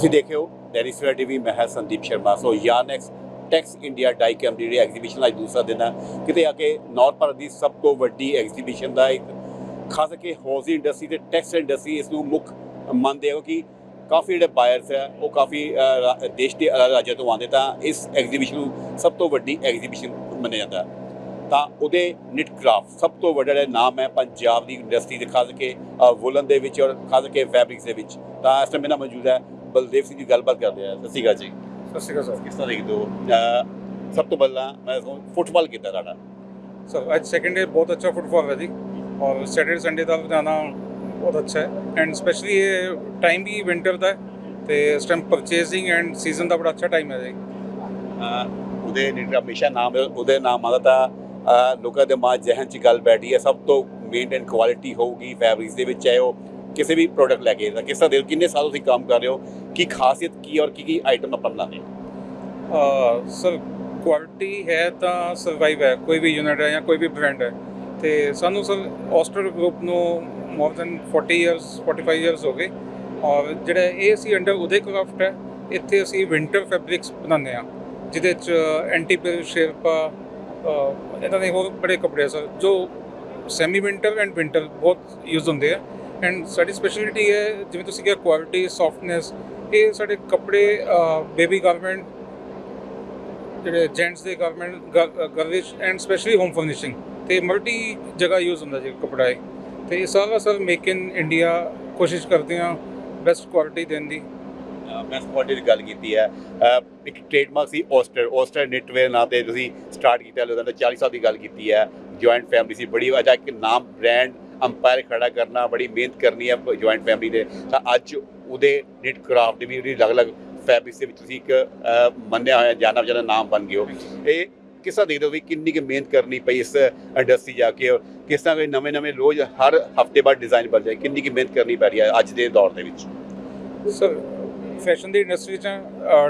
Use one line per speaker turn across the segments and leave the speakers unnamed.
ਤੁਸੀਂ ਦੇਖਿਓ ਡੈਰੀ ਸਵੇਰਾ ਟੀਵੀ ਮੈਂ ਹਾਂ Sandeep Sharma. So Yarnex Tex India dye ਦੀ ਜਿਹੜੀ ਐਗਜ਼ੀਬਿਸ਼ਨ ਅੱਜ ਦੂਸਰਾ ਦਿਨ ਹੈ ਕਿਤੇ ਆ ਕੇ ਨੌਰਥ ਭਾਰਤ ਦੀ ਸਭ ਤੋਂ ਵੱਡੀ ਐਗਜ਼ੀਬਿਸ਼ਨ ਦਾ ਇੱਕ ਖਾਸ ਕਰਕੇ ਹਾਊਸਿੰਗ ਇੰਡਸਟਰੀ ਤੇ ਟੈਕਸ ਇੰਡਸਟਰੀ ਇਸ ਨੂੰ ਮੁੱਖ ਮੰਨਦੇ ਹੋ ਕਿ ਕਾਫੀ ਜਿਹੜੇ ਬਾਇਰਸ ਹੈ ਉਹ ਕਾਫੀ ਦੇਸ਼ ਦੇ ਅਲੱਗ ਰਾਜਾਂ ਤੋਂ ਆਉਂਦੇ, ਤਾਂ ਇਸ ਐਗਜ਼ੀਬਿਸ਼ਨ ਨੂੰ ਸਭ ਤੋਂ ਵੱਡੀ ਐਗਜ਼ੀਬਿਸ਼ਨ ਮੰਨਿਆ ਜਾਂਦਾ ਤਾਂ ਉਹਦੇ ਨਿਟ ਕਰਾਫਟ ਸਭ ਤੋਂ ਵੱਡਾ ਜਿਹੜਾ ਨਾਮ ਹੈ ਪੰਜਾਬ ਦੀ ਇੰਡਸਟਰੀ ਦੇ, ਖਾਸ ਕਰਕੇ ਵੁਲਨ ਦੇ ਵਿੱਚ ਔਰ ਖਾਸ ਕਰਕੇ ਫੈਬਰਿਕਸ ਦੇ ਵਿੱਚ। ਤਾਂ ਇਸ ਟਾਈਮ ਮੇਰਾ ਮੌਜੂਦ ਹੈ ਬਲਦੇਵ ਸਿੰਘ ਜੀ ਗੱਲਬਾਤ ਕਰਦੇ ਆ। ਸਤਿ ਸ਼੍ਰੀ ਅਕਾਲ ਜੀ।
ਸਤਿ ਸ਼੍ਰੀ ਅਕਾਲ ਸਰ।
ਕਿਸ ਤਰ੍ਹਾਂ ਦੇਖਦੇ ਹੋ? ਸਭ ਤੋਂ ਪਹਿਲਾਂ ਮੈਂ ਫੁੱਟਬਾਲ ਕੀਤਾ ਤੁਹਾਡਾ।
ਸਰ ਅੱਜ ਸੈਕਿੰਡ ਡੇ ਬਹੁਤ ਅੱਛਾ ਫੁੱਟਬਾਲ ਹੈ ਜੀ। ਔਰ ਸੈਟਰਡੇ ਸੰਡੇ ਦਾ ਲੁਧਿਆਣਾ ਬਹੁਤ ਅੱਛਾ ਹੈ। ਐਂਡ ਸਪੈਸ਼ਲੀ ਇਹ ਟਾਈਮ ਵੀ ਵਿੰਟਰ ਦਾ ਤੇ ਇਸ ਟਾਈਮ ਪਰਚੇਸਿੰਗ ਐਂਡ ਸੀਜ਼ਨ ਦਾ ਬੜਾ ਅੱਛਾ ਟਾਈਮ ਹੈ ਜੀ।
ਉਹਦੇ ਨਿਟ ਹਮੇਸ਼ਾ ਨਾਮ ਉਹਦੇ ਨਾਮ ਆਦਾ ਤਾਂ ਲੋਕਾਂ ਦੇ ਮਾਂ ਜਹਨ ਚ ਗੱਲ ਬੈਠੀ ਹੈ। ਸਭ ਤੋਂ ਮੇਨਟੇਨ ਕੁਆਲਿਟੀ ਹੋਊਗੀ ਫੈਬਰਿਕਸ ਦੇ ਵਿੱਚ ਚਾਹੇ ਉਹ ਕਿਸੇ ਵੀ ਪ੍ਰੋਡਕਟ ਲੈ ਕੇ ਤਾਂ ਕਿਸ ਤਰ੍ਹਾਂ ਦੇ, ਕਿੰਨੇ ਸਾਲ ਤੁਸੀਂ ਕੰਮ ਕਰ ਰਹੇ ਹੋ, ਕੀ ਖਾਸੀਅਤ ਕੀ ਔਰ ਕੀ ਕੀ ਆਈਟਮ ਆਪਾਂ ਬਣਾਉਂਦੇ ਹੋ?
ਸਰ ਕੁਆਲਿਟੀ ਹੈ ਤਾਂ ਸਰਵਾਈਵ ਹੈ, ਕੋਈ ਵੀ ਯੂਨਿਟ ਹੈ ਜਾਂ ਕੋਈ ਵੀ ਬ੍ਰਾਂਡ ਹੈ। ਤੇ ਸਾਨੂੰ ਸਰ ਆਸਟਰ ਗਰੁੱਪ ਨੂੰ ਮੋਰ ਦੈਨ 40 ਇਅਰਸ 45 ਇਅਰਸ ਹੋ ਗਏ। ਔਰ ਜਿਹੜਾ ਇਹ ਅਸੀਂ ਅੰਡਰ ਉਦੇ ਕਰਾਫਟ ਹੈ, ਇੱਥੇ ਅਸੀਂ ਵਿੰਟਰ ਫੈਬਰਿਕਸ ਬਣਾਉਂਦੇ ਆ ਜਿਹਦੇ ਚ ਐਂਟੀਪਿਲ ਸ਼ੇਰਪਾ ਇਹਨਾਂ ਦੇ ਹੋਰ ਬੜੇ ਕੱਪੜੇ ਆ, ਸਰ, ਜੋ ਸੈਮੀ ਵਿੰਟਰ ਐਂਡ ਵਿੰਟਰ ਬਹੁਤ ਯੂਜ਼ ਹੁੰਦੇ ਆ। ਐਂਡ ਸਾਡੀ ਸਪੈਸ਼ਲਿਟੀ ਹੈ, ਜਿਵੇਂ ਤੁਸੀਂ ਕਿਹਾ ਕੁਆਲਿਟੀ ਸੌਫਟਨੈਸ ਇਹ ਸਾਡੇ ਕੱਪੜੇ ਬੇਬੀ ਗਾਰਮੈਂਟ ਜਿਹੜੇ ਜੈਂਟਸ ਦੇ garment girlish and specially home furnishing ਤੇ ਮਲਟੀ ਜਗ੍ਹਾ ਯੂਜ਼ ਹੁੰਦਾ ਜੀ ਕੱਪੜਾ ਇਹ। ਤੇ ਇਹ ਸਾਰਾ ਸਰ ਮੇਕ ਇਨ ਇੰਡੀਆ ਕੋਸ਼ਿਸ਼ ਕਰਦੇ ਹਾਂ ਬੈਸਟ ਕੁਆਲਿਟੀ ਦੇਣ ਦੀ।
ਬੈਸਟ ਕੁਆਲਿਟੀ ਦੀ ਗੱਲ ਕੀਤੀ ਹੈ। ਇੱਕ ਟ੍ਰੇਡਮਾਰਕ ਸੀ ਔਸਟਰ ਔਸਟਰ ਨਿਟਵੇਅਰ ਨਾਂ ਤੇ ਤੁਸੀਂ ਸਟਾਰਟ ਕੀਤਾ, ਲੁਧਿਆਣਾ 40 ਸਾਲ ਦੀ ਗੱਲ ਕੀਤੀ ਹੈ। ਜੁਆਇੰਟ ਫੈਮਿਲੀ ਸੀ, ਬੜੀ ਵਜ੍ਹਾ ਇੱਕ ਨਾਮ ਬ੍ਰਾਂਡ ਅੰਪਾਇਰ ਖੜਾ ਕਰਨਾ, ਬੜੀ ਮਿਹਨਤ ਕਰਨੀ ਹੈ ਜੁਆਇੰਟ ਫੈਮਿਲੀ ਦੇ। ਤਾਂ ਅੱਜ ਉਹਦੇ ਨਿਟ ਕਰਾਫਟ ਦੀ ਵੀ ਉਹਦੀ ਅਲੱਗ-ਅਲੱਗ ਫੈਬਰਿਕਸ ਦੇ ਵਿੱਚ ਤੁਸੀਂ ਇੱਕ ਮੰਨਿਆ ਹੋਇਆ ਜਾਣਾ ਜਾਣਾ ਨਾਮ ਬਣ ਗਏ ਹੋ ਇਹ ਕਿਸ ਤਰ੍ਹਾਂ ਦੇਖਦੇ ਹੋ ਵੀ ਕਿੰਨੀ ਕੁ ਮਿਹਨਤ ਕਰਨੀ ਪਈ ਇਸ ਇੰਡਸਟਰੀ ਜਾ ਕੇ ਔਰ ਕਿਸ ਤਰ੍ਹਾਂ ਕੋਈ ਨਵੇਂ-ਨਵੇਂ ਰੋਜ਼ ਹਰ ਹਫ਼ਤੇ ਬਾਅਦ ਡਿਜ਼ਾਈਨ ਬਣ ਜਾਏ, ਕਿੰਨੀ ਕੁ ਮਿਹਨਤ ਕਰਨੀ ਪੈ ਰਹੀ ਹੈ ਅੱਜ ਦੇ ਦੌਰ ਦੇ ਵਿੱਚ?
ਸਰ ਫੈਸ਼ਨ ਦੀ ਇੰਡਸਟਰੀ 'ਚ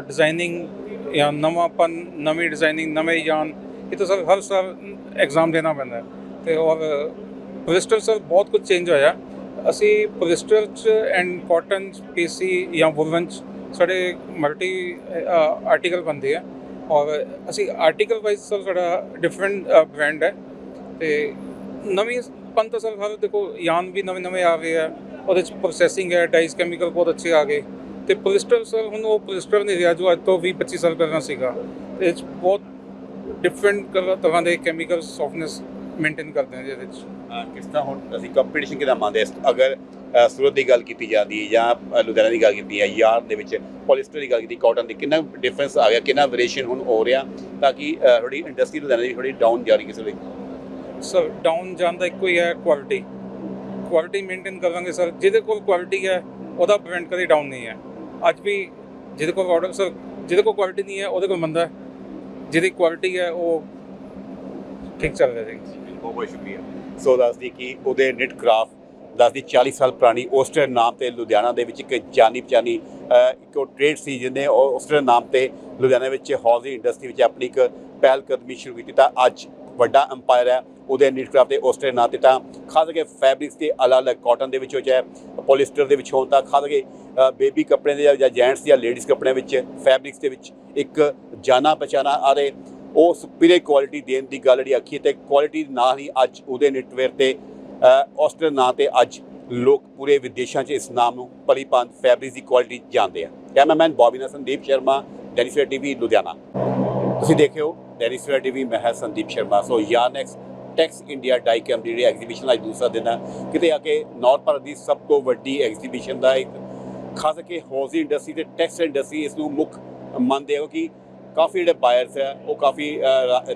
ਡਿਜ਼ਾਈਨਿੰਗ ਜਾਂ ਨਵਾਂਪਨ, ਨਵੀਂ ਡਿਜ਼ਾਈਨਿੰਗ ਨਵੇਂ ਯਾਨ ਇਹ ਤਾਂ ਸਰ ਹਰ ਸਾਲ ਐਗਜ਼ਾਮ ਦੇਣਾ ਪੈਂਦਾ ਹੈ। ਤੇ ਔਰ ਪੋਲਿਸਟਰ ਸਰ ਬਹੁਤ ਕੁਝ ਚੇਂਜ ਹੋਇਆ। ਅਸੀਂ ਪੋਲਿਸਟਰ 'ਚ ਐਂਡ ਕਾਟਨ ਪੀਸੀ ਜਾਂ ਵੂਵਨ 'ਚ ਸਾਡੇ ਮਲਟੀ ਆਰਟੀਕਲ ਬਣਦੇ ਆ। ਔਰ ਅਸੀਂ ਆਰਟੀਕਲ ਵਾਈਜ਼ ਸਰ ਸਾਡਾ ਡਿਫਰੈਂਟ ਬ੍ਰਾਂਡ ਹੈ। ਤੇ ਨਵੀਂ ਪਨ ਸਰ ਹਰ ਦੇਖੋ ਯਾਨ ਵੀ ਨਵੇਂ ਨਵੇਂ ਆ ਗਏ ਆ। ਉਹਦੇ ਚ ਪ੍ਰੋਸੈਸਿੰਗ ਹੈ ਡਾਈਸ ਕੈਮੀਕਲ ਬਹੁਤ ਅੱਛੇ ਆ ਗਏ। ਤੇ ਪੋਲਿਸਟਰ ਸਰ ਹੁਣ ਉਹ ਪੋਲਿਸਟਰ ਨਹੀਂ ਰਿਹਾ ਜੋ ਅੱਜ ਤੋਂ 20 25 ਸਾਲ ਪਹਿਲਾਂ ਸੀਗਾ। ਤੇ ਇਹ 'ਚ ਬਹੁਤ ਡਿਫਰੈਂਟ ਤਰ੍ਹਾਂ ਦੇ ਕੈਮੀਕਲ ਸੌਫਟਨੈਸ ਮੇਨਟੇਨ ਕਰਦੇ ਆ ਜਿਹਦੇ ਚ।
ਕਿਸ ਤਰ੍ਹਾਂ ਹੁਣ ਅਸੀਂ ਕੰਪੀਟੀਸ਼ਨ ਕਿਦਾਂ ਮੰਨਦੇ ਹਾਂ? ਅਗਰ ਸੂਰਤ ਦੀ ਗੱਲ ਕੀਤੀ ਜਾਂਦੀ ਹੈ ਜਾਂ ਲੁਧਿਆਣਾ ਦੀ ਗੱਲ ਕੀਤੀ ਹੈ ਯਾਰ ਦੇ ਵਿੱਚ ਪੋਲਿਸਟਰ ਦੀ ਗੱਲ ਕੀਤੀ ਕਾਟਨ ਦੀ ਕਿੰਨਾ ਡਿਫਰੈਂਸ ਆ ਗਿਆ ਕਿੰਨਾ ਵੇਰੀਏਸ਼ਨ ਹੁਣ ਹੋ ਰਿਹਾ ਤਾਂ ਕਿ ਥੋੜੀ ਇੰਡਸਟਰੀ ਲੁਧਿਆਣਾ ਦੀ ਥੋੜੀ ਡਾਊਨ ਜਾ ਰਹੀ ਕਿਸੇ ਲਈ
ਸਰ ਡਾਊਨ ਜਾਣ ਦਾ ਇੱਕੋ ਹੀ ਹੈ ਕੁਆਲਿਟੀ ਕੁਆਲਿਟੀ ਮੇਨਟੇਨ ਕਰਾਂਗੇ ਸਰ ਜਿਹਦੇ ਕੋਲ ਕੁਆਲਿਟੀ ਹੈ ਉਹਦਾ ਬ੍ਰਾਂਡ ਕਦੇ ਡਾਊਨ ਨਹੀਂ ਹੈ। ਅੱਜ ਵੀ ਜਿਹਦੇ ਕੋਲ ਆਰਡਰ ਸਰ ਜਿਹਦੇ ਕੋਲ ਕੁਆਲਿਟੀ ਨਹੀਂ ਹੈ ਉਹਦੇ ਕੋਲ ਮੰਦਾ ਜਿਹਦੀ ਕੁਆਲਿਟੀ ਹੈ ਉਹ ਠੀਕ ਚੱਲ ਰਿਹਾ ਜੀ।
ਬਹੁਤ ਬਹੁਤ ਸ਼ੁਕਰੀਆ। ਸੋ ਦੱਸਦੀ ਕਿ ਉਹਦੇ ਨਿਟ ਕਰਾਫਟ ਦੱਸਦੀ 40 ਸਾਲ ਪੁਰਾਣੀ ਔਸਟਰ ਨਾਮ ਤੇ ਲੁਧਿਆਣਾ ਦੇ ਵਿੱਚ ਇੱਕ ਜਾਨੀ ਪਛਾਣੀ ਇੱਕ ਉਹ ਟ੍ਰੇਡ ਸੀ ਜਿਹਨੇ ਉਹ ਔਸਟਰ ਨਾਮ ਤੇ ਲੁਧਿਆਣਾ ਵਿੱਚ ਹਾਊਸਿੰਗ ਇੰਡਸਟਰੀ ਵਿੱਚ ਆਪਣੀ ਇੱਕ ਪਹਿਲ ਕਦਮੀ ਸ਼ੁਰੂ ਕੀਤੀ ਤਾਂ ਅੱਜ ਵੱਡਾ ਅੰਪਾਇਰ ਹੈ। ਉਹਦੇ ਨਿਟ ਕਰਾਫਟ ਤੇ ਔਸਟਰ ਨਾਂ ਤੇ ਤਾਂ ਖਾਸ ਕਰਕੇ ਫੈਬਰਿਕਸ ਤੇ ਅਲੱਗ-ਅਲੱਗ ਕਾਟਨ ਦੇ ਵਿੱਚ ਹੋ ਚਾਹੇ ਪੋਲੀਸਟਰ ਦੇ ਵਿੱਚ ਹੋਣ ਤਾਂ ਖਾਸ ਕਰਕੇ ਬੇਬੀ ਕੱਪੜੇ ਦੇ ਜਾਂ- ਜੈਂਟਸ ਜਾਂ ਲੇਡੀਜ਼ ਕੱਪੜਿਆਂ ਵਿੱਚ ਫੈਬਰਿਕਸ ਦੇ ਵਿੱਚ ਇੱਕ ਜਾਣਾ ਪਛਾਣਾ ਆ ਰਹੇ ਉਹ ਸੁਪੀਰੀਅਰ ਕੁਆਲਿਟੀ ਦੇਣ ਦੀ ਗੱਲ ਜਿਹੜੀ ਆਖੀ ਤੇ ਕੁਆਲਿਟੀ ਨਾਲ ਹੀ ਅੱਜ ਉਹਦੇ ਨਿਟਵੇਅਰ ਤੇ ਆਸਟਰ ਨਾਂ ਤੇ ਅੱਜ ਲੋਕ ਪੂਰੇ ਵਿਦੇਸ਼ਾਂ 'ਚ ਇਸ ਨਾਮ ਨੂੰ ਭਲੀਭਾਂਤ ਫੈਬਰਿਕ ਦੀ ਕੁਆਲਿਟੀ ਜਾਣਦੇ ਆ। ਕੈਮਰਾਮੈਨ ਬੌਬੀ ਨਾਲ ਸੰਦੀਪ ਸ਼ਰਮਾ ਡੈਨੀਸਰ ਟੀਵੀ ਲੁਧਿਆਣਾ। ਤੁਸੀਂ ਦੇਖਿਓ ਡੈਨੀਸਰ ਟੀਵੀ ਮੈਂ ਹਾਂ Sandeep Sharma. So Yarnex Tex India dye camp ਜਿਹੜੀ ਐਗਜ਼ੀਬਿਸ਼ਨ ਅੱਜ ਦੂਸਰਾ ਦਿਨ ਹੈ ਕਿਤੇ ਆ ਕੇ ਨਾਰਥ ਭਾਰਤ ਦੀ ਸਭ ਤੋਂ ਵੱਡੀ ਐਗਜ਼ੀਬਿਸ਼ਨ ਦਾ ਇੱਕ ਖਾਸ ਕਰਕੇ ਹਾਊਸਿੰਗ ਇੰਡਸਟਰੀ ਤੇ ਟੈਕਸ ਇੰਡਸਟਰੀ ਇਸ ਨੂੰ ਮੁੱਖ ਮੰਨਦੇ ਹੋ ਕਿ ਕਾਫੀ ਜਿਹੜੇ ਬਾਇਰਸ ਹੈ ਉਹ ਕਾਫੀ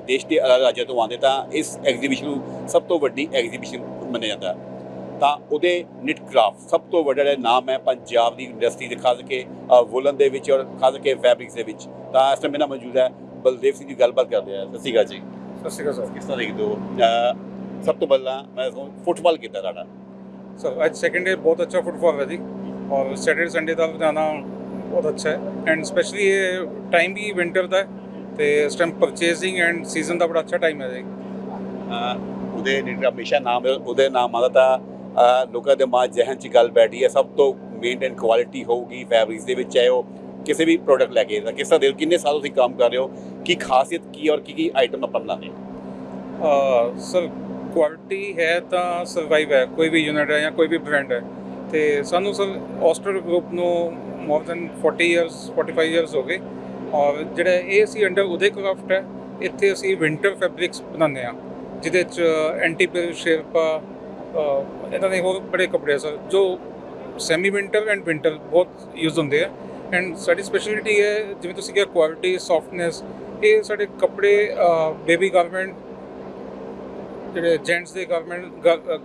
ਦੇਸ਼ ਦੇ ਅਲੱਗ ਰਾਜਾਂ ਤੋਂ ਆਉਂਦੇ ਤਾਂ ਇਸ ਐਗਜ਼ੀਬਿਸ਼ਨ ਨੂੰ ਸਭ ਤੋਂ ਵੱਡੀ ਐਗਜ਼ੀਬਿਸ਼ਨ ਮੰਨਿਆ ਜਾਂਦਾ। ਤਾਂ ਉਹਦੇ ਨਿਟ ਕਰਾਫਟ ਸਭ ਤੋਂ ਵੱਡਾ ਜਿਹੜਾ ਨਾਮ ਹੈ ਪੰਜਾਬ ਦੀ ਇੰਡਸਟਰੀ ਦੇ ਖਾਸ ਕਰਕੇ ਵੂਲਨ ਦੇ ਵਿੱਚ ਔਰ ਖਾਸ ਕਰਕੇ ਫੈਬਰਿਕਸ ਦੇ ਵਿੱਚ। ਤਾਂ ਇਸ ਟਾਈਮ ਮੇਰਾ ਮੌਜੂਦ ਹੈ ਬਲਦੇਵ ਸਿੰਘ ਜੀ ਗੱਲਬਾਤ ਕਰਦੇ ਆ। ਸਤਿ ਸ਼੍ਰੀ ਅਕਾਲ ਜੀ।
ਸਤਿ ਸ਼੍ਰੀ ਅਕਾਲ
ਕਿਸ ਤਰ੍ਹਾਂ ਦੇਖਦੇ ਹੋ? ਸਭ ਤੋਂ ਪਹਿਲਾਂ ਮੈਂ ਫੁੱਟਬਾਲ ਕੀਤਾ ਤੁਹਾਡਾ।
ਸਰ ਸਰ ਅੱਜ ਸੈਕਿੰਡ ਡੇ ਬਹੁਤ ਅੱਛਾ ਫੁੱਟਬਾਲ ਹੈ ਜੀ। ਔਰ ਸੈਟਰਡੇ ਸੰਡੇ ਦਾ ਲੁਧਿਆਣਾ ਬਹੁਤ ਅੱਛਾ ਹੈ। ਐਂਡ ਸਪੈਸ਼ਲੀ ਇਹ ਟਾਈਮ ਵੀ ਵਿੰਟਰ ਦਾ ਹੈ ਤੇ ਇਸ ਟਾਈਮ ਪਰਚੇਸਿੰਗ ਐਂਡ ਸੀਜ਼ਨ ਦਾ ਬੜਾ ਅੱਛਾ ਟਾਈਮ ਹੈ ਜੀ।
ਉਹਦੇ ਨਿਟ ਹਮੇਸ਼ਾ ਨਾਮ ਉਹਦੇ ਨਾਮ ਆਦਾ ਤਾਂ ਲੋਕਾਂ ਦੇ ਮਾਂ ਜਹਨ ਚ ਗੱਲ ਬੈਠੀ ਹੈ। ਸਭ ਤੋਂ ਮੇਨਟੇਨ ਕੁਆਲਿਟੀ ਹੋਊਗੀ ਫੈਬਰਿਕਸ ਦੇ ਵਿੱਚ ਚਾਹੇ ਉਹ ਕਿਸੇ ਵੀ ਪ੍ਰੋਡਕਟ ਲੈ ਕੇ। ਕਿਸ ਤਰ੍ਹਾਂ ਦੇ ਕਿੰਨੇ ਸਾਲ ਤੁਸੀਂ ਕੰਮ ਕਰ ਰਹੇ ਹੋ? ਕੀ ਖਾਸੀਅਤ ਕੀ ਔਰ ਕੀ ਕੀ ਆਈਟਮ ਆਪਾਂ ਬਣਾਉਂਦੇ ਹੋ?
ਸਰ ਕੁਆਲਿਟੀ ਹੈ ਤਾਂ ਸਰਵਾਈਵ ਹੈ। ਕੋਈ ਵੀ ਯੂਨਿਟ ਹੈ ਜਾਂ ਕੋਈ ਵੀ ਬ੍ਰਾਂਡ ਹੈ। ਤੇ ਸਾਨੂੰ ਸਰ ਆਸਟਰ ਗਰੁੱਪ ਨੂੰ ਮੋਰ ਦੈਨ 40 ਇਅਰਸ 45 ਇਅਰਸ ਹੋ ਗਏ। ਔਰ ਜਿਹੜਾ ਇਹ ਅਸੀਂ ਅੰਡਰ ਉਦੇ ਕਰਾਫਟ ਹੈ, ਇੱਥੇ ਅਸੀਂ ਵਿੰਟਰ ਫੈਬਰਿਕਸ ਬਣਾਉਂਦੇ ਆ ਜਿਹਦੇ ਚ ਐਂਟੀ ਪਿਲ ਸ਼ੇਰਪਾ ਇਹਨਾਂ ਦੇ ਹੋਰ ਬੜੇ ਕੱਪੜੇ ਆ ਸਰ, ਜੋ ਸੈਮੀ ਵਿੰਟਰ ਐਂਡ ਵਿੰਟਰ ਬਹੁਤ ਯੂਜ਼ ਹੁੰਦੇ ਆ। ਐਂਡ ਸਾਡੀ ਸਪੈਸ਼ਲਿਟੀ ਹੈ, ਜਿਵੇਂ ਤੁਸੀਂ ਕਿਹਾ ਕੁਆਲਿਟੀ ਸੌਫਟਨੈਸ ਇਹ ਸਾਡੇ ਕੱਪੜੇ ਬੇਬੀ ਗਾਰਮੈਂਟ ਜਿਹੜੇ ਜੈਂਟਸ ਦੇ garment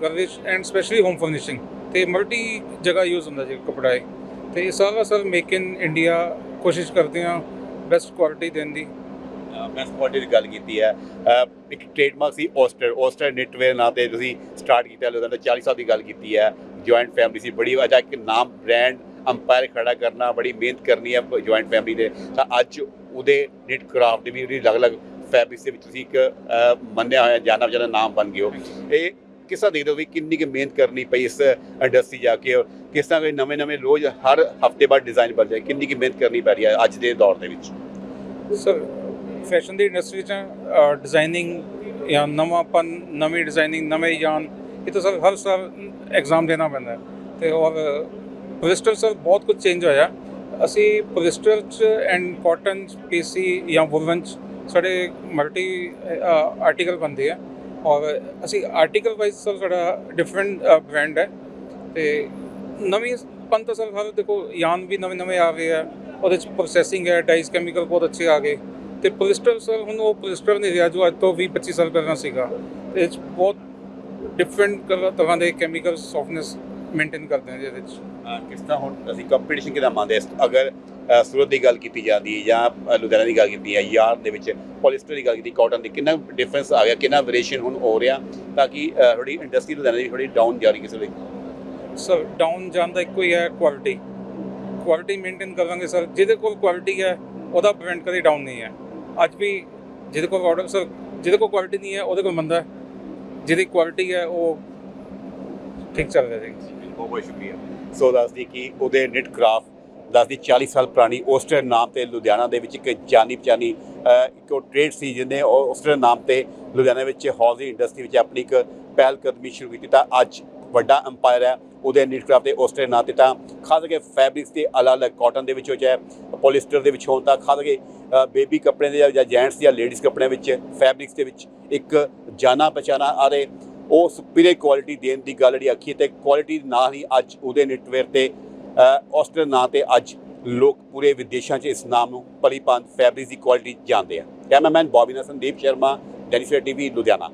girlish and specially home furnishing ਤੇ ਮਲਟੀ ਜਗ੍ਹਾ ਯੂਜ਼ ਹੁੰਦਾ ਜੀ ਕੱਪੜਾ ਇਹ। ਤੇ ਇਹ ਸਾਰਾ ਸਰ ਮੇਕ ਇਨ ਇੰਡੀਆ ਕੋਸ਼ਿਸ਼ ਕਰਦੇ ਹਾਂ ਬੈਸਟ ਕੁਆਲਿਟੀ ਦੇਣ ਦੀ।
ਬੈਸਟ ਕੁਆਲਿਟੀ ਦੀ ਗੱਲ ਕੀਤੀ ਹੈ। ਇੱਕ ਟ੍ਰੇਡਮਾਰਕ ਸੀ ਔਸਟਰ ਔਸਟਰ ਨਿਟਵੇਅਰ ਨਾਂ ਤੇ ਤੁਸੀਂ ਸਟਾਰਟ ਕੀਤਾ ਲੁਧਿਆਣਾ 40 ਸਾਲ ਦੀ ਗੱਲ ਕੀਤੀ ਹੈ। ਜੁਆਇੰਟ ਫੈਮਿਲੀ ਸੀ ਬੜੀ ਵਜ੍ਹਾ ਇੱਕ ਨਾਮ ਬ੍ਰਾਂਡ ਅੰਪਾਇਰ ਖੜਾ ਕਰਨਾ ਬੜੀ ਮਿਹਨਤ ਕਰਨੀ ਹੈ ਜੁਆਇੰਟ ਫੈਮਿਲੀ ਦੇ। ਤਾਂ ਅੱਜ ਉਹਦੇ ਨਿਟ ਕਰਾਫਟ ਵੀ ਉਹਦੀ ਅਲੱਗ-ਅਲੱਗ ਫੈਬਰਿਕਸ ਦੇ ਵਿੱਚ ਤੁਸੀਂ ਇੱਕ ਮੰਨਿਆ ਹੋਇਆ ਜਾਣਾ ਪਛਾਣਾ ਨਾਮ ਬਣ ਗਏ ਹੋ। ਇਹ ਕਿਸ ਤਰ੍ਹਾਂ ਦੇਖਦੇ ਹੋ ਵੀ ਕਿੰਨੀ ਕੁ ਮਿਹਨਤ ਕਰਨੀ ਪਈ ਇਸ ਇੰਡਸਟਰੀ ਜਾ ਕੇ ਔਰ ਕਿਸ ਤਰ੍ਹਾਂ ਕੋਈ ਨਵੇਂ-ਨਵੇਂ ਰੋਜ਼ ਹਰ ਹਫ਼ਤੇ ਬਾਅਦ ਡਿਜ਼ਾਈਨ ਬਣ ਜਾਏ ਕਿੰਨੀ ਕੁ ਮਿਹਨਤ ਕਰਨੀ ਪੈ ਰਹੀ ਹੈ ਅੱਜ ਦੇ ਦੌਰ ਦੇ ਵਿੱਚ?
ਸਰ ਫੈਸ਼ਨ ਦੀ ਇੰਡਸਟਰੀ 'ਚ ਡਿਜ਼ਾਈਨਿੰਗ ਜਾਂ ਨਵਾਂਪਨ, ਨਵੀਂ ਡਿਜ਼ਾਈਨਿੰਗ ਨਵੇਂ ਯਾਨ ਇਹ ਤਾਂ ਸਰ ਹਰ ਸਾਲ ਐਗਜ਼ਾਮ ਦੇਣਾ ਪੈਂਦਾ ਹੈ। ਤੇ ਔਰ ਪੋਲਿਸਟਰ ਸਰ ਬਹੁਤ ਕੁਝ ਚੇਂਜ ਹੋਇਆ। ਅਸੀਂ ਪੋਲਿਸਟਰ 'ਚ ਐਂਡ ਕਾਟਨ ਪੀਸੀ ਜਾਂ ਵੂਵਨ 'ਚ ਸਾਡੇ ਮਲਟੀ ਆਰਟੀਕਲ ਬਣਦੇ ਆ। ਔਰ ਅਸੀਂ ਆਰਟੀਕਲ ਵਾਈਜ਼ ਸਰ ਸਾਡਾ ਡਿਫਰੈਂਟ ਬ੍ਰਾਂਡ ਹੈ ਤੇ ਨਵੀਂ ਪਨ ਤਾਂ ਸਰ ਹਰ ਦੇਖੋ ਯਾਨ ਵੀ ਨਵੇਂ ਨਵੇਂ ਆ ਗਏ ਆ, ਉਹਦੇ ਚ ਪ੍ਰੋਸੈਸਿੰਗ ਹੈ ਡਾਈਸ ਕੈਮੀਕਲ ਬਹੁਤ ਅੱਛੇ ਆ ਗਏ ਤੇ ਪੋਲਿਸਟਰ ਸਰ ਹੁਣ ਉਹ ਪੋਲਿਸਟਰ ਨਹੀਂ ਰਿਹਾ ਜੋ ਅੱਜ ਤੋਂ 20 25 ਸਾਲ ਪਹਿਲਾਂ ਸੀਗਾ ਤੇ ਇਹ 'ਚ ਬਹੁਤ ਡਿਫਰੈਂਟ ਤਰ੍ਹਾਂ ਦੇ ਕੈਮੀਕਲ ਸੌਫਟਨੈਸ ਮੇਨਟੇਨ ਕਰਦੇ ਨੇ ਇਹਦੇ ਚ।
ਕਿਸ ਤਰ੍ਹਾਂ ਹੁਣ ਅਸੀਂ ਕੰਪੀਟੀਸ਼ਨ ਕਿਹਦਾ ਮੰਨਦੇ ਅਗਰ ਸੂਰਤ ਦੀ ਗੱਲ ਕੀਤੀ ਜਾਂਦੀ ਹੈ ਜਾਂ ਲੁਧਿਆਣਾ ਦੀ ਗੱਲ ਕੀਤੀ ਹੈ ਯਾਰ ਦੇ ਵਿੱਚ ਪੋਲਿਸਟਰ ਦੀ ਗੱਲ ਕੀਤੀ ਕਾਟਨ ਦੀ ਕਿੰਨਾ ਡਿਫਰੈਂਸ ਆ ਗਿਆ ਕਿੰਨਾ ਵੇਰੀਏਸ਼ਨ ਹੁਣ ਹੋ ਰਿਹਾ ਤਾਂ ਕਿ ਥੋੜੀ ਇੰਡਸਟਰੀ ਲੁਧਿਆਣਾ ਦੀ ਥੋੜੀ ਡਾਊਨ ਜਾ ਰਹੀ ਕਿਸੇ ਲਈ
ਸਰ ਡਾਊਨ ਜਾਣ ਦਾ ਇੱਕੋ ਹੀ ਹੈ ਕੁਆਲਿਟੀ ਕੁਆਲਿਟੀ ਮੇਨਟੇਨ ਕਰਾਂਗੇ ਸਰ ਜਿਹਦੇ ਕੋਲ ਕੁਆਲਿਟੀ ਹੈ ਉਹਦਾ ਬ੍ਰਾਂਡ ਕਦੇ ਡਾਊਨ ਨਹੀਂ ਹੈ। ਅੱਜ ਵੀ ਜਿਹਦੇ ਕੋਲ ਆਰਡਰ ਸਰ ਜਿਹਦੇ ਕੋਲ ਕੁਆਲਿਟੀ ਨਹੀਂ ਹੈ ਉਹਦੇ ਕੋਲ ਮੰਦਾ ਜਿਹਦੀ ਕੁਆਲਿਟੀ ਹੈ ਉਹ ਠੀਕ ਚੱਲ ਰਿਹਾ ਜੀ।
ਬਹੁਤ ਬਹੁਤ ਸ਼ੁਕਰੀਆ। ਸੋ ਦੱਸਦੀ ਕਿ ਉਹਦੇ ਨਿਟ ਕਰਾਫਟ ਦੱਸਦੀ 40 ਸਾਲ ਪੁਰਾਣੀ ਔਸਟਰ ਨਾਮ ਤੇ ਲੁਧਿਆਣਾ ਦੇ ਵਿੱਚ ਇੱਕ ਜਾਨੀ ਪਛਾਣੀ ਇੱਕ ਉਹ ਟ੍ਰੇਡ ਸੀ ਜਿਹਨੇ ਔਸਟਰ ਨਾਮ ਤੇ ਲੁਧਿਆਣਾ ਵਿੱਚ ਹਾਊਸਿੰਗ ਇੰਡਸਟਰੀ ਵਿੱਚ ਆਪਣੀ ਇੱਕ ਪਹਿਲ ਕਦਮੀ ਸ਼ੁਰੂ ਕੀਤੀ। ਤਾਂ ਅੱਜ ਵੱਡਾ ਅੰਪਾਇਰ ਹੈ, ਉਹਦੇ ਨਿਟ ਕਰਾਫਟ ਦੇ ਔਸਟਰ ਨਾਂ ਤੇ ਤਾਂ ਖਾਸ ਕਰਕੇ ਫੈਬਰਿਕਸ ਦੇ ਅਲੱਗ-ਅਲੱਗ ਕਾਟਨ ਦੇ ਵਿੱਚ ਹੋ ਚਾਹੇ ਪੋਲਿਸਟਰ ਦੇ ਵਿੱਚ ਹੋਣ ਤਾਂ ਖਾਸ ਕਰਕੇ ਬੇਬੀ ਕੱਪੜੇ ਦੇ ਜਾਂ- ਜੈਂਟਸ ਜਾਂ ਲੇਡੀਜ਼ ਕੱਪੜਿਆਂ ਵਿੱਚ ਫੈਬਰਿਕਸ ਦੇ ਵਿੱਚ ਇੱਕ ਜਾਣਾ ਪਛਾਣਾ ਆ ਰਹੇ। ਉਹ ਸੁਪੀਰੀਅਰ ਕੁਆਲਿਟੀ ਦੇਣ ਦੀ ਗੱਲ ਜਿਹੜੀ ਆਖੀ ਤੇ ਕੁਆਲਿਟੀ ਦੇ ਨਾਲ ਹੀ ਅੱਜ ਉਹਦੇ ਨਿਟਵੇਅਰ ਤੇ ਆਸਟਰ ਨਾਂ ਤੇ ਅੱਜ ਲੋਕ ਪੂਰੇ ਵਿਦੇਸ਼ਾਂ 'ਚ ਇਸ ਨਾਮ ਨੂੰ ਭਲੀ ਭਾਂਤ ਫੈਬਰਿਕ ਦੀ ਕੁਆਲਿਟੀ ਜਾਣਦੇ ਆ। ਕੈਮਰਾਮੈਨ ਬੌਬੀ ਨਾਲ ਸੰਦੀਪ ਸ਼ਰਮਾ ਡੈਨੀਫਰ ਟੀਵੀ, ਲੁਧਿਆਣਾ।